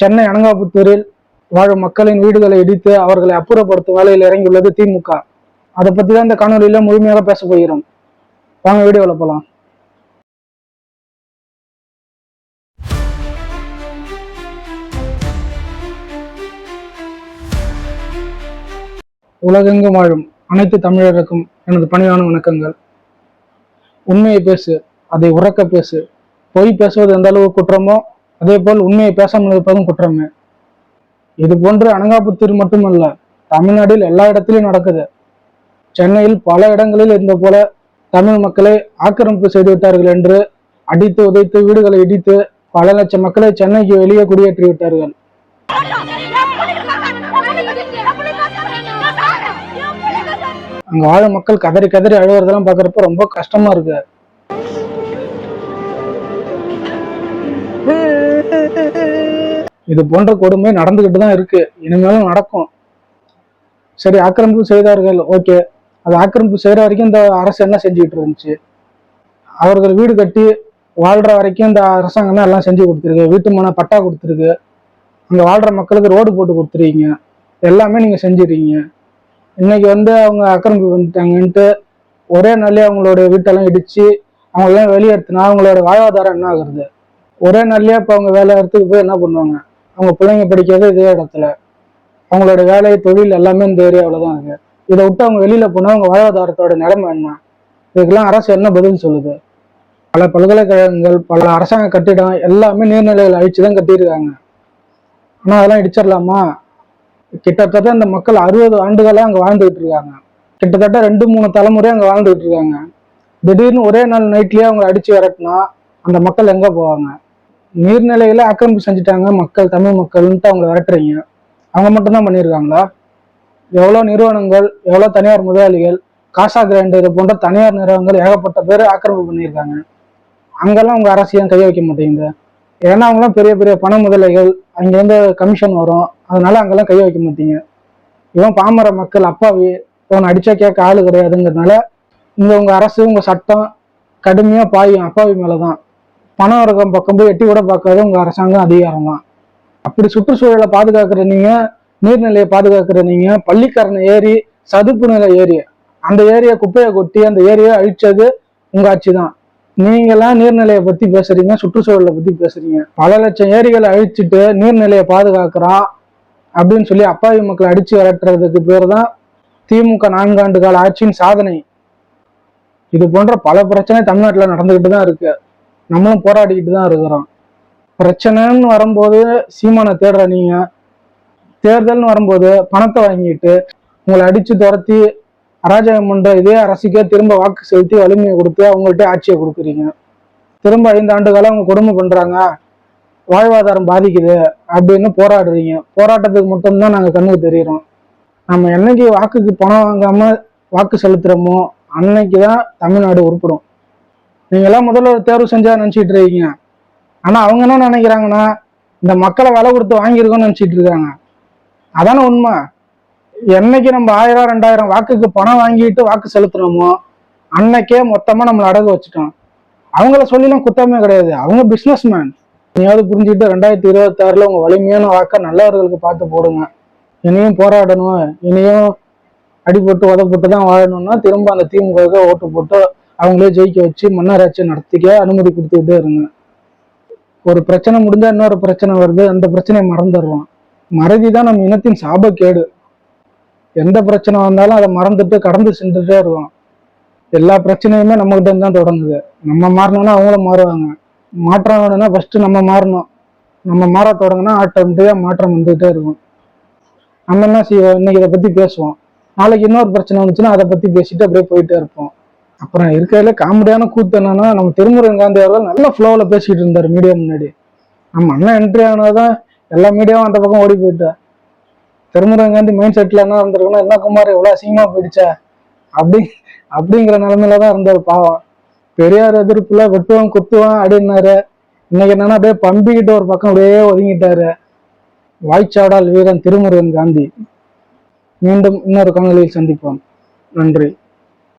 சென்னை அனங்காபுத்தூரில் வாழும் மக்களின் வீடுகளை இடித்து அவர்களை அப்புறப்படுத்தும் வேலையில் இறங்கியுள்ளது திமுக. அதை பத்தி தான் இந்த காணொலியில முழுமையாக பேச போகிறோம். வாங்க வீடியோவில் போலாம். உலகெங்கும் வாழும் அனைத்து தமிழருக்கும் எனது பணியான வணக்கங்கள். உண்மையை பேசு அதை உறக்க பேசு. பொய் பேசுவது எந்த அளவு குற்றமோ அதே போல் உண்மையை பேசாமல் இருப்பதும் குற்றமே. இது போன்று அனங்காபுத்தூர் மட்டுமல்ல தமிழ்நாட்டில் எல்லா இடத்திலும் நடக்குது. சென்னையில் பல இடங்களில் இருந்த போல தமிழ் மக்களை ஆக்கிரமிப்பு செய்து விட்டார்கள் என்று அடித்து உதைத்து வீடுகளை இடித்து பல லட்சம் மக்களை சென்னைக்கு வெளியே குடியேற்றி விட்டார்கள். அங்க வாழும் மக்கள் கதறி கதறி அழுவுறதெல்லாம் பாக்குறப்ப ரொம்ப கஷ்டமா இருக்கு. இது போன்ற கொடுமை நடந்துகிட்டு தான் இருக்கு. இனிமேலும் நடக்கும். சரி ஆக்கிரமிப்பு செய்தார்கள். ஓகே. அது ஆக்கிரமிப்பு செய்கிற வரைக்கும் இந்த அரசு என்ன செஞ்சுக்கிட்டு இருந்துச்சு? அவர்கள் வீடு கட்டி வாழ்கிற வரைக்கும் இந்த அரசாங்கம் தான் எல்லாம் செஞ்சு கொடுத்துருக்கு. வீட்டு மன பட்டா கொடுத்துருக்கு. அங்கே வாழ்கிற மக்களுக்கு ரோடு போட்டு கொடுத்துருக்கீங்க. எல்லாமே நீங்கள் செஞ்சிருக்கீங்க. இன்னைக்கு வந்து அவங்க ஆக்கிரமிப்பு பண்ணிட்டாங்கன்ட்டு ஒரே நாளே அவங்களோட வீட்டெல்லாம் இடித்து அவங்களெல்லாம் வெளியேற்றினா அவங்களோட வாழ்வாதாரம் என்ன ஆகுறது? ஒரே நாள்லயே இப்போ அவங்க வேலை இடத்துக்கு போய் என்ன பண்ணுவாங்க? அவங்க பிள்ளைங்க படிக்கிறது இதே இடத்துல. அவங்களோட வேலை தொழில் எல்லாமே இந்த ஏரியாவில் தான் இருக்கு. இதை விட்டு அவங்க வெளியில போனால் அவங்க வாழ்வாதாரத்தோட நிலைமை என்ன? இதுக்கெல்லாம் அரசு என்ன பதில் சொல்லுது? பல பல்கலைக்கழகங்கள் பல அரசாங்க கட்டிடம் எல்லாமே நீர்நிலைகள் அழிச்சு தான் கட்டியிருக்காங்க. ஆனால் அதெல்லாம் இடிச்சிடலாமா? கிட்டத்தட்ட இந்த மக்கள் அறுபது ஆண்டுகளாக அங்கே வாழ்ந்துகிட்டு இருக்காங்க. கிட்டத்தட்ட ரெண்டு மூணு தலைமுறை அங்கே வாழ்ந்துகிட்டு இருக்காங்க. திடீர்னு ஒரே நாள் நைட்லேயே அவங்க அடிச்சு விரட்டினா அந்த மக்கள் எங்கே போவாங்க? நீர்நிலையில ஆக்கிரமிப்பு செஞ்சுட்டாங்க மக்கள் தமிழ் மக்கள்ன்ட்டு அவங்கள விரட்டுறீங்க. அவங்க மட்டும்தான் பண்ணியிருக்காங்களா? எவ்வளோ நிறுவனங்கள் எவ்வளோ தனியார் முதலாளிகள் காசா கிராண்ட் இது போன்ற தனியார் நிறுவனங்கள் ஏகப்பட்ட பேர் ஆக்கிரமிப்பு பண்ணியிருக்காங்க. அங்கெல்லாம் உங்க அரசியல் கை வைக்க மாட்டேங்குது? ஏன்னா அவங்களாம் பெரிய பெரிய பண முதலைகள் அங்கேருந்து கமிஷன் வரும். அதனால அங்கெல்லாம் கை வைக்க மாட்டீங்க. இவன் பாமர மக்கள் அப்பாவி இவன் அடிச்சா கேட்க ஆளு கிடையாதுங்கிறதுனால இங்க உங்க அரசு உங்க சட்டம் கடுமையா பாயும் அப்பாவி மேலதான். பணம் வர்க்கம் பக்கம் போய் எட்டி கூட பார்க்காத உங்க அரசாங்கம் அதிகாரம். தான் அப்படி சுற்றுச்சூழலை பாதுகாக்கிற நீங்க நீர்நிலையை பாதுகாக்கிற நீங்க பள்ளிக்கரணை ஏரி சதுப்பு நிலை ஏரி அந்த ஏரியை குப்பையை கொட்டி அந்த ஏரியை அழிச்சது உங்க ஆட்சி தான் நீங்களாம் நீர்நிலையை பத்தி பேசுறீங்க சுற்றுச்சூழலை பத்தி பேசுறீங்க. பல லட்சம் ஏரிகளை அழிச்சிட்டு நீர்நிலையை பாதுகாக்கிறான் அப்படின்னு சொல்லி அப்பாவி மக்களை அடிச்சு விரட்டுறதுக்கு பேர் தான் திமுக நான்காண்டு கால ஆட்சியின் சாதனை. இது போன்ற பல பிரச்சனை தமிழ்நாட்டில் நடந்துகிட்டு தான் இருக்கு. நம்மளும் போராடிக்கிட்டு தான் இருக்கிறோம். பிரச்சனைன்னு வரும்போது சீமானை தேடுற நீங்க தேர்தல்னு வரும்போது பணத்தை வாங்கிட்டு உங்களை அடிச்சு துரத்தி அராஜகம் பண்ற இதே அரசுக்கே திரும்ப வாக்கு செலுத்தி வலிமையை கொடுத்து அவங்கள்ட்ட ஆட்சியை கொடுக்குறீங்க. திரும்ப ஐந்து ஆண்டு காலம் அவங்க கொடுமை பண்றாங்க. வாழ்வாதாரம் பாதிக்குது அப்படின்னு போராடுறீங்க. போராட்டத்துக்கு மட்டும்தான் நாங்கள் கண்ணுக்கு தெரியிறோம். நம்ம என்னைக்கு வாக்குக்கு பணம் வாங்காம வாக்கு செலுத்துறோமோ அன்னைக்கு தான் தமிழ்நாடு உருப்படும். நீங்க எல்லாம் ஒரு தேர்வு செஞ்சா நினைச்சிட்டு இருக்கீங்க. ஆனா அவங்க என்ன நினைக்கிறாங்கன்னா இந்த மக்களை விலை கொடுத்து வாங்கியிருக்கோம்னு நினைச்சிட்டு இருக்காங்க. அதானே உண்மை. என்னைக்கு நம்ம ஆயிரம் ரெண்டாயிரம் வாக்குக்கு பணம் வாங்கிட்டு வாக்கு செலுத்துறோமோ அன்னைக்கே மொத்தமா நம்மளை அடகு வச்சுட்டோம். அவங்கள சொல்லிலாம் குத்தமே கிடையாது. அவங்க பிசினஸ் மேன் நீயாவது புரிஞ்சுக்கிட்டு ரெண்டாயிரத்தி இருபத்தி ஆறுல உங்க வலிமையான வாக்கை நல்லவர்களுக்கு பார்த்து போடுங்க. இனியும் போராடணும். இனியும் அடிபட்டு உதப்பட்டு தான் வாழணும்னா திரும்ப அந்த திமுக ஓட்டு போட்டு அவங்களே ஜெயிக்க வச்சு மன்னராட்சியை நடத்திக்க அனுமதி கொடுத்துக்கிட்டே இருங்க. ஒரு பிரச்சனை முடிஞ்சா இன்னொரு பிரச்சனை வருது அந்த பிரச்சனையை மறந்துடுறோம். மறதி தான் நம்ம இனத்தின் சாபக்கேடு. எந்த பிரச்சனை வந்தாலும் அதை மறந்துட்டு கடந்து சென்றுட்டே இருக்கோம். எல்லா பிரச்சனையுமே நம்மகிட்ட தான் தொடங்குது. நம்ம மாறினோம்னா அவங்களும் மாறுவாங்க. மாற்றம் வேணும்னா ஃபர்ஸ்ட் நம்ம மாறணும். நம்ம மாற தொடங்கினா ஆட்டோமேட்டிக்காக மாற்றம் வந்துகிட்டே இருக்கும். நம்ம என்ன செய்வோம்? இன்னைக்கு இதை பத்தி பேசுவோம். நாளைக்கு இன்னொரு பிரச்சனை வந்துச்சுன்னா அதை பத்தி பேசிட்டு அப்படியே போயிட்டே இருப்போம். அப்புறம் இருக்கிறதுல காமெடியான கூத்து என்னன்னா நம்ம திருமுருகன் காந்தி அவர்கள் நல்ல ஃப்ளோவில் பேசிட்டு இருந்தார் மீடியா முன்னாடி. நம்ம அண்ணன் என்ட்ரி ஆனாதான் எல்லா மீடியாவும் அந்த பக்கம் ஓடி போயிட்டா. திருமுருகன் காந்தி மைண்ட் செட்ல என்ன இருந்திருக்கணும் என்ன குமார் எவ்வளோ அசிங்கமா போயிடுச்சா? அப்படி அப்படிங்கிற நிலமையில தான் இருந்தார் பாவம். பெரியார் எதிர்ப்புல வெட்டுவான் குத்துவான் அப்படின்னாரு. இன்னைக்கு என்னன்னா அப்படியே பம்பிக்கிட்டு ஒரு பக்கம் அப்படியே ஒதுங்கிட்டாரு. வாய்ச்சாடால் வீரன் திருமுருகன் காந்தி. மீண்டும் இன்னொரு காணொலியில் சந்திப்போம். நன்றி.